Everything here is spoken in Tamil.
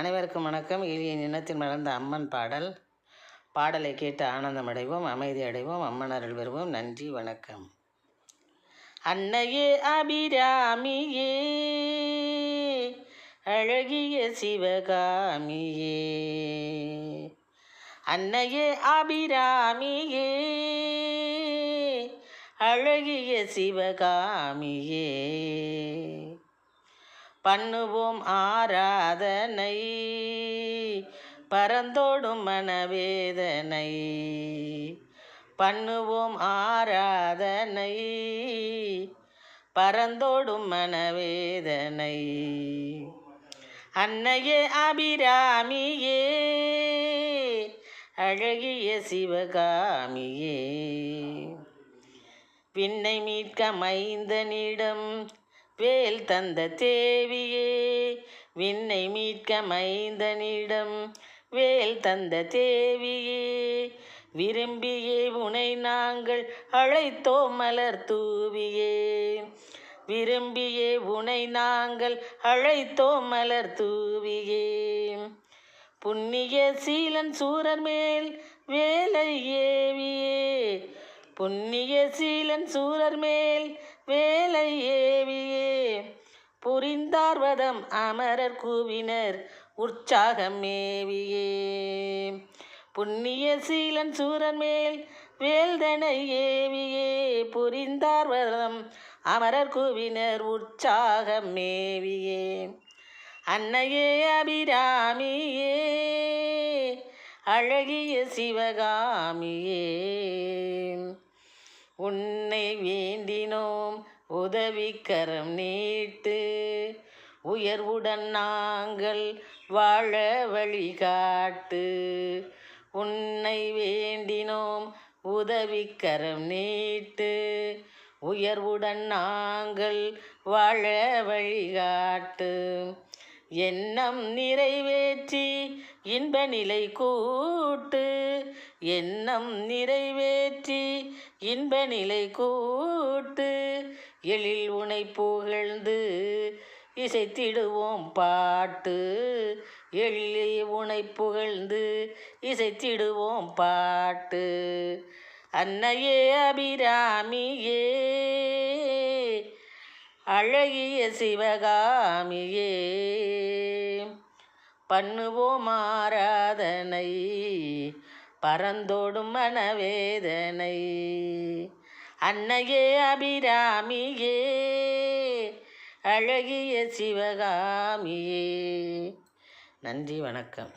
அனைவருக்கும் வணக்கம். எளிய இனத்தில் மலர்ந்த அம்மன் பாடல். பாடலை கேட்டு ஆனந்தம் அடைவோம் அமைதி அடைவோம் அம்மன் அருள் பெறுவோம். நன்றி வணக்கம். அன்னையே அபிராமியே அழகிய சிவகாமியே. அன்னையே அபிராமியே அழகிய சிவகாமியே. பண்ணுவோம் ஆராதனை. பரந்தோடும் மனவேதனை. பண்ணுவோம் ஆராதனை. பரந்தோடும் மனவேதனை. அன்னையே அபிராமியே. அழகிய சிவகாமியே. பின்னை மீட்க மைந்தனிடம் வேல் தந்த தேவியே விண்ணை மீட்க மைந்தனிடம். வேல் தந்த தேவியே விரும்பியே உனை நாங்கள் அழைத்தோம் மலர் தூவியே. விரும்பியே உனை நாங்கள் அழைத்தோம் மலர் தூவியே. புண்ணிய சீலன் சூரர் மேல் வேலை ஏவியே. புண்ணிய சீலன் சூரர் மேல் வேலை பதம் அமரர் கூவினர். உற்சாகம் மேவியே. புண்ணிய சீலன் சூரன் மேல் வேல்தனை ஏவியே. புரிந்தார் புரிந்தார்வதம் அமரர் கூவினர். உற்சாகம் மேவியே. அன்னையே அபிராமியே. அழகிய சிவகாமியே. உன்னை வேண்டினோம். உதவிக்கரம் நீட்டு. உயர்வுடன் நாங்கள் வாழ வழிகாட்டு. உன்னை வேண்டினோம் உதவிக்கரம் நீட்டு. உயர்வுடன் நாங்கள் வாழ வழிகாட்டு. எண்ணம் நிறைவேற்றி இன்ப நிலை கூட்டு. எண்ணம் நிறைவேற்றி இன்ப நிலை கூட்டு. எழில் உனை புகழ்ந்து இசைத்திடுவோம் பாட்டு. எள்ளி உனை புகழ்ந்து இசைத்திடுவோம் பாட்டு. அன்னையே அபிராமியே அழகிய சிவகாமியே பண்ணுவோம் ஆராதனை பரந்தோடும் மனவேதனை. அன்னையே அபிராமியே அழகிய சிவகாமியே. நன்றி வணக்கம்.